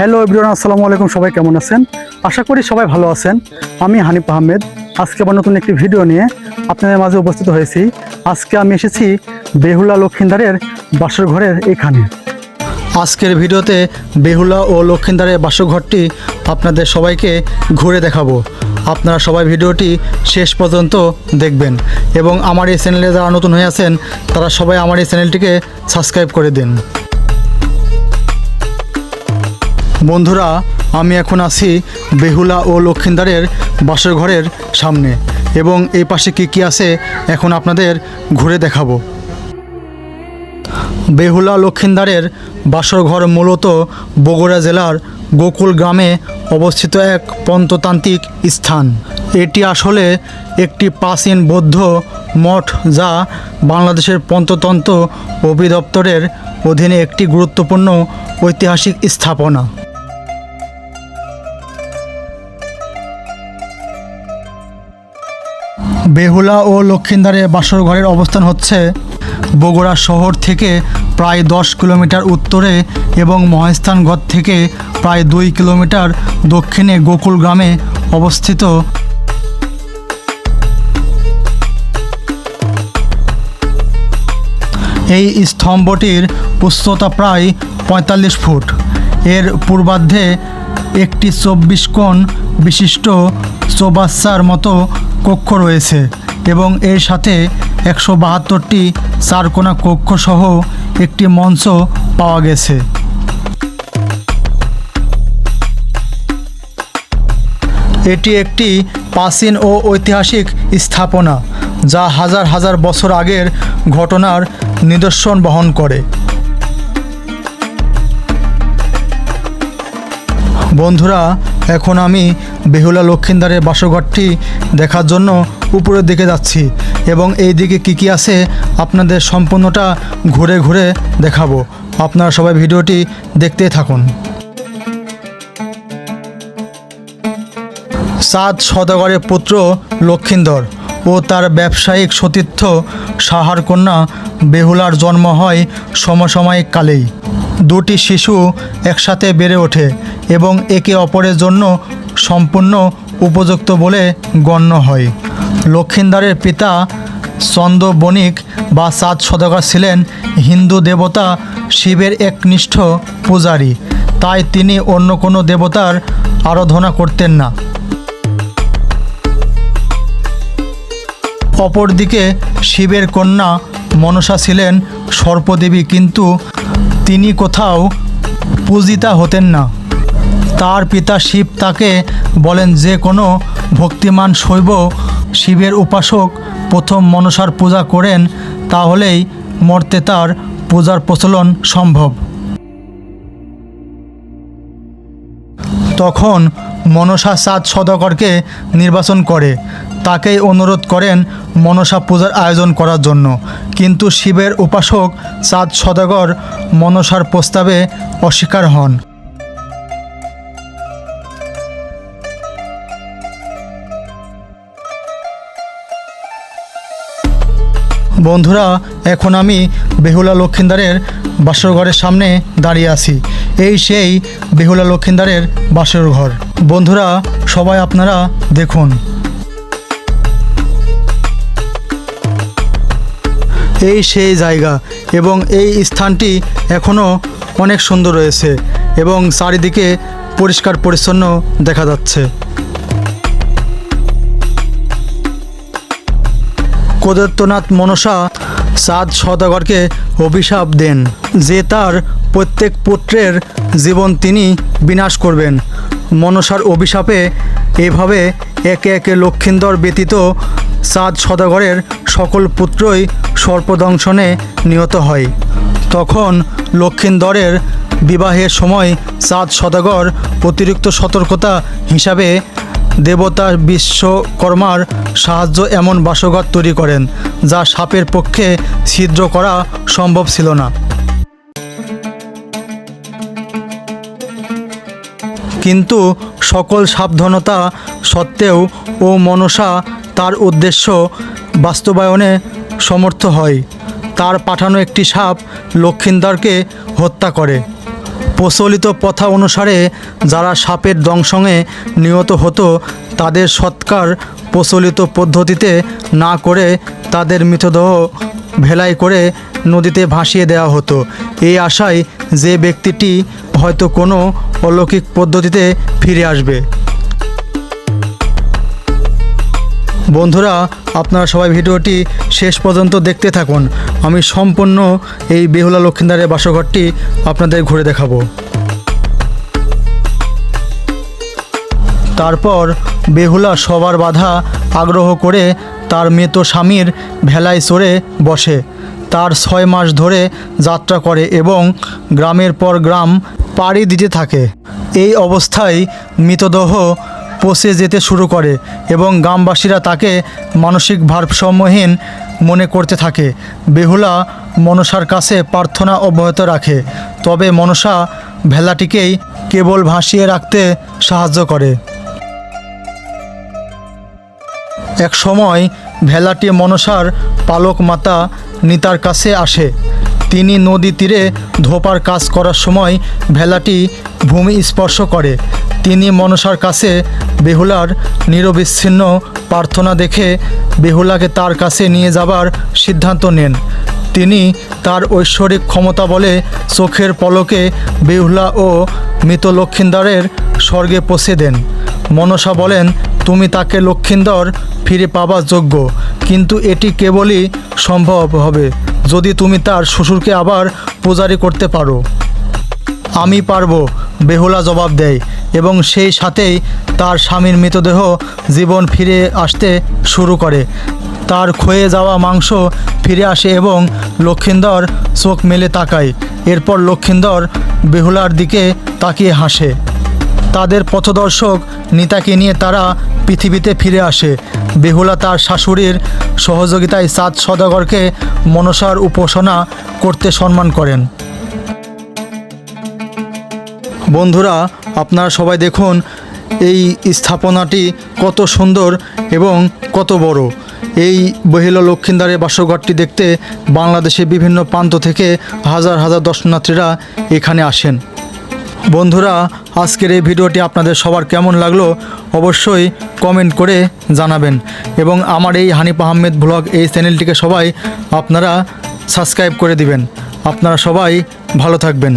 Hello everyone, আসসালামু আলাইকুম, সবাই কেমন আছেন? আশা করি সবাই ভালো আছেন। আমি হানিফ আহমেদ। আজকে আবার নতুন একটি ভিডিও নিয়ে আপনাদের মাঝে উপস্থিত হয়েছি। আজকে আমি এসেছি বেহুলা লক্ষিন্দারের বাসর ঘরের এখানে। আজকের ভিডিওতে বেহুলা ও লক্ষিন্দারের বাসঘরটি আপনাদের সবাইকে ঘুরে দেখাবো। আপনারা সবাই ভিডিওটি শেষ পর্যন্ত দেখবেন এবং আমার এই চ্যানেলে যারা নতুন হয়ে আছেন, তারা সবাই আমার এই চ্যানেলটিকে সাবস্ক্রাইব করে দিন। বন্ধুরা, আমি এখন আছি বেহুলা ও লক্ষিন্দারের বাসর ঘরের সামনে এবং এই পাশে কি কি আছে এখন আপনাদের ঘুরে দেখাবো। বেহুলা লক্ষিন্দারের বাসর ঘর মূলত বগুড়া জেলার গোকুল গ্রামে অবস্থিত এক পন্ততান্ত্রিক স্থান। এটি আসলে একটি প্রাচীন বৌদ্ধ মঠ যা বাংলাদেশের পন্ততন্ত্র অধিদপ্তরের অধীনে একটি গুরুত্বপূর্ণ ঐতিহাসিক স্থাপনা। বেহুলা ও লক্ষিন্দারের বাসর ঘরের অবস্থান হচ্ছে বগুড়া শহর থেকে প্রায় দশ কিলোমিটার উত্তরে এবং মহেস্থানগড় থেকে প্রায় দুই কিলোমিটার দক্ষিণে গোকুল গ্রামে অবস্থিত। এই স্তম্ভটির উচ্চতা প্রায় পঁয়তাল্লিশ ফুট। এর পূর্বার্ধে একটি চব্বিশ কোণ বিশিষ্ট চৌবাচ্চার মতো কক্ষ রয়েছে এবং এর সাথে একশো বাহাত্তরটি চারকোনা কক্ষসহ একটি মঞ্চ পাওয়া গেছে। এটি একটি প্রাচীন ও ঐতিহাসিক স্থাপনা যা হাজার হাজার বছর আগের ঘটনার নিদর্শন বহন করে। বন্ধুরা, এখন আমি বেহুলা লক্ষিন্দারের বাসঘরটি দেখার জন্য উপরের দিকে যাচ্ছি এবং এই দিকে কী কী আছে আপনাদের সম্পূর্ণটা ঘুরে ঘুরে দেখাবো। আপনারা সবাই ভিডিওটি দেখতে থাকুন। সাত সদাগরের পুত্র লক্ষিন্দর ও তার ব্যবসায়িক সতীর্থ সাহার কন্যা বেহুলার জন্ম হয় সমসাময়িক কালেই। দুটি শিশু একসাথে বেড়ে ওঠে এবং একে অপরের জন্য সম্পূর্ণ উপযুক্ত বলে গণ্য হয়। লক্ষিন্দারের পিতা চন্দ বণিক বা সাত সদাগর ছিলেন হিন্দু দেবতা শিবের একনিষ্ঠ পূজারী, তাই তিনি অন্য কোনো দেবতার আরাধনা করতেন না। অপরদিকে শিবের কন্যা মনসা ছিলেন সর্পদেবী, কিন্তু তিনি কোথাও পূজিতা হতেন না। তার পিতা শিব তাকে বলেন, যে কোনো ভক্তিমান শৈব শিবের উপাসক প্রথম মনসার পূজা করেন, তাহলেই মর্তে তার পূজার প্রচলন সম্ভব। তখন মনসা চাঁদ সদাগরকে নির্বাচন করে। তাকেই অনুরোধ করেন মনসা পূজার আয়োজন করার জন্য। কিন্তু শিবের উপাসক চাঁদ সদাগর মনসার প্রস্তাবে অস্বীকার হন। বন্ধুরা, এখন আমি বেহুলা লক্ষিন্দারের বাসর ঘরের সামনে দাঁড়িয়ে আছি। এই সেই বেহুলা লক্ষিন্দারের বাসর ঘর বন্ধুরা, সবাই আপনারা দেখুন। এই সেই জায়গা এবং এই স্থানটি এখনও অনেক সুন্দর রয়েছে এবং চারিদিকে পরিষ্কার পরিচ্ছন্ন দেখা যাচ্ছে। কোদত্তনাথ মনসা চাঁদ সদাগরকে অভিশাপ দেন, যে তার প্রত্যেক পুত্রের জীবন তিনি বিনাশ করবেন। মনসার অভিশাপে এভাবে একে একে লক্ষিন্দর ব্যতীত চাঁদ সদাগরের সকল পুত্রই সর্পদংশনে নিহত হয়। তখন লক্ষিন্দরের বিবাহের সময় চাঁদ সদাগর অতিরিক্ত সতর্কতা হিসাবে দেবতা বিশ্বকর্মার সাহায্য এমন বাসঘর তৈরি করেন, যা সাপের পক্ষে ছিদ্র করা সম্ভব ছিল না। কিন্তু সকল সাবধানতা সত্ত্বেও ও মনসা তার উদ্দেশ্য বাস্তবায়নে সমর্থ হয়। তার পাঠানো একটি সাপ লক্ষিন্দরকে হত্যা করে। প্রচলিত প্রথা অনুসারে যারা সাপের দংশনে নিহত হতো, তাদের সৎকার প্রচলিত পদ্ধতিতে না করে তাদের মৃতদেহ ভেলাই করে নদীতে ভাসিয়ে দেওয়া হতো। এই আশায় যে ব্যক্তিটি হয়তো কোনো অলৌকিক পদ্ধতিতে ফিরে আসবে। বন্ধুরা, আপনারা সবাই ভিডিওটি শেষ পর্যন্ত দেখতে থাকুন। আমি সম্পূর্ণ এই বেহুলা লক্ষিন্দারের বাসঘরটি আপনাদের ঘুরে দেখাবো। তারপর বেহুলা সবার বাধা আগ্রহ করে তার মৃত স্বামীর ভেলায় চড়ে বসে। তার ছয় মাস ধরে যাত্রা করে এবং গ্রামের পর গ্রাম পাড়ি দিতে থাকে। এই অবস্থায় মৃতদেহ পচে যেতে শুরু করে এবং গ্রামবাসীরা তাকে মানসিক ভারসাম্যহীন মনে করতে থাকে। বেহুলা মনসার কাছে প্রার্থনা অব্যাহত রাখে, তবে মনসা ভেলাটিকেই কেবল ভাসিয়ে রাখতে সাহায্য করে। এক সময় ভেলাটি মনসার পালক মাতা নিতার কাছে আসে। তিনি নদী তীরে ধোপার কাজ করার সময় ভেলাটি ভূমি স্পর্শ করে। তিনি মনসার কাছে বেহুলার নিরবিচ্ছিন্ন প্রার্থনা দেখে বেহুলাকে তার কাছে নিয়ে যাবার সিদ্ধান্ত নেন। তিনি তার ঐশ্বরিক ক্ষমতা বলে চোখের পলকে বেহুলা ও মৃত লক্ষিন্দারের স্বর্গে পৌঁছে দেন। মনসা বলেন, তুমি তাকে লক্ষিন্দর ফিরে পাবার যোগ্য, কিন্তু এটি কেবলই সম্ভব হবে যদি তুমি তার শ্বশুরকে আবার পূজারি করতে পারো। আমি পারব। বেহুলা জবাব দেয় এবং সেই সাথেই তার স্বামীর মৃতদেহ জীবন ফিরে আসতে শুরু করে। তার ক্ষয়ে যাওয়া মাংস ফিরে আসে এবং লক্ষিন্দর চোখ মেলে তাকায়। এরপর লক্ষিন্দর বেহুলার দিকে তাকিয়ে হাসে। তাদের পথদর্শক নিতাকে নিয়ে তারা পৃথিবীতে ফিরে আসে। বেহুলা তার শাশুড়ির সহযোগিতায় চাঁদ সদাগরকে মনসার উপাসনা করতে সম্মান করেন। বন্ধুরা, আপনারা সবাই দেখুন এই স্থাপনাটি কত সুন্দর এবং কত বড়। এই বহিল লক্ষিন্দারের বাসঘরটি দেখতে বাংলাদেশের বিভিন্ন প্রান্ত থেকে হাজার হাজার দর্শনার্থীরা এখানে আসেন। বন্ধুরা, আজকের এই ভিডিওটি আপনাদের সবার কেমন লাগল অবশ্যই কমেন্ট করে জানাবেন এবং আমার এই হানিফ আহমেদ ব্লগ এই চ্যানেলটিকে সবাই আপনারা সাবস্ক্রাইব করে দিবেন। আপনারা সবাই ভালো থাকবেন।